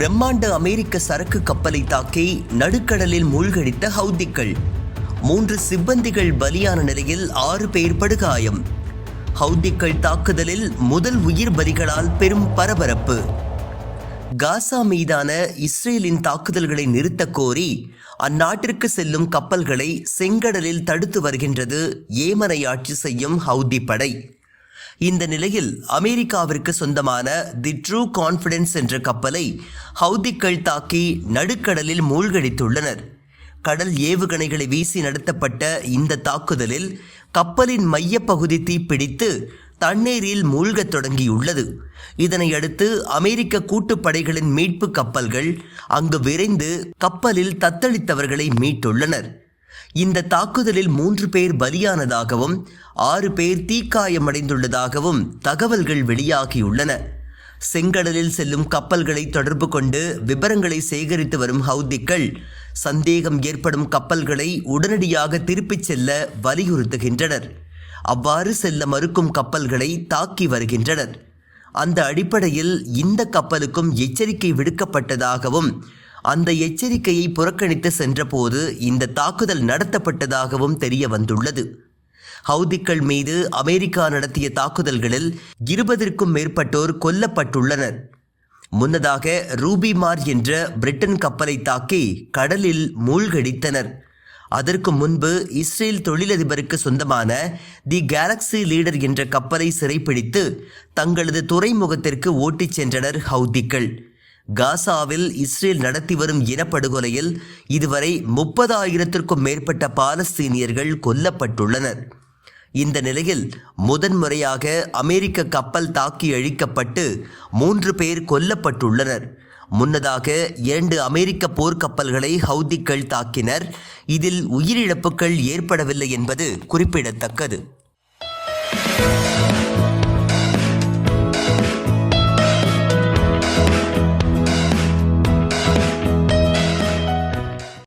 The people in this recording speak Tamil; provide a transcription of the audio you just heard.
பிரம்மாண்ட அமெரிக்க சரக்கு கப்பலை தாக்கி நடுக்கடலில் மூழ்கடித்த ஹவுதிக்கள் மூன்று சிப்பந்திகள் பலியான நிலையில் ஆறு பேர் படுகாயம். ஹவுதிக்கள் தாக்குதலில் முதல் உயிர் பலிகளால் பெரும் பரபரப்பு. காசா மீதான இஸ்ரேலின் தாக்குதல்களை நிறுத்த கோரி அந்நாட்டிற்கு செல்லும் கப்பல்களை செங்கடலில் தடுத்து வருகின்றது ஏமனை ஆட்சி செய்யும் ஹவுதி படை. இந்த நிலையில் அமெரிக்காவிற்கு சொந்தமான தி ட்ரூ கான்ஃபிடென்ஸ் என்ற கப்பலை ஹவுதிக்கள் தாக்கி நடுக்கடலில் மூழ்கடித்துள்ளனர். கடல் ஏவுகணைகளை வீசி நடத்தப்பட்ட இந்த தாக்குதலில் கப்பலின் மையப்பகுதி தீப்பிடித்து தண்ணீரில் மூழ்கத் தொடங்கியுள்ளது. இதனையடுத்து அமெரிக்க கூட்டுப்படைகளின் மீட்பு கப்பல்கள் அங்கு விரைந்து கப்பலில் தத்தளித்தவர்களை மீட்டுள்ளனர். இந்த தாக்குதலில் மூன்று பேர் பலியானதாகவும் ஆறு பேர் தீக்காயமடைந்துள்ளதாகவும் தகவல்கள் வெளியாகியுள்ளன. செங்கடலில் செல்லும் கப்பல்களை தொடர்பு கொண்டு விவரங்களை சேகரித்து வரும் ஹவுதிக்கள் சந்தேகம் ஏற்படும் கப்பல்களை உடனடியாக திருப்பிச் செல்ல வலியுறுத்துகின்றனர். அவ்வாறு செல்ல மறுக்கும் கப்பல்களை தாக்கி வருகின்றனர். அந்த அடிப்படையில் இந்த கப்பலுக்கும் எச்சரிக்கை விடுக்கப்பட்டதாகவும் அந்த எச்சரிக்கையை புறக்கணித்து சென்றபோது இந்த தாக்குதல் நடத்தப்பட்டதாகவும் தெரிய வந்துள்ளது. ஹவுதிக்கள் மீது அமெரிக்கா நடத்திய தாக்குதல்களில் இருபதற்கும் மேற்பட்டோர் கொல்லப்பட்டுள்ளனர். முன்னதாக ரூபிமார் என்ற பிரிட்டன் கப்பலை தாக்கி கடலில் மூழ்கடித்தனர். அதற்கு முன்பு இஸ்ரேல் தொழிலதிபருக்கு சொந்தமான தி கேலக்ஸி லீடர் என்ற கப்பலை சிறைப்பிடித்து தங்களது துறைமுகத்திற்கு ஓட்டிச் சென்றனர் ஹவுதிக்கள். காசாவில் இஸ்ரேல் நடத்தி வரும் இனப்படுகொலையில் இதுவரை முப்பதாயிரத்திற்கும் மேற்பட்ட பாலஸ்தீனியர்கள் கொல்லப்பட்டுள்ளனர். இந்த நிலையில் முதன்முறையாக அமெரிக்க கப்பல் தாக்கி அழிக்கப்பட்டு மூன்று பேர் கொல்லப்பட்டுள்ளனர். முன்னதாக இரண்டு அமெரிக்க போர்க்கப்பல்களை ஹவுதிக்கள் தாக்கினர். இதில் உயிரிழப்புகள் ஏற்படவில்லை என்பது குறிப்பிடத்தக்கது.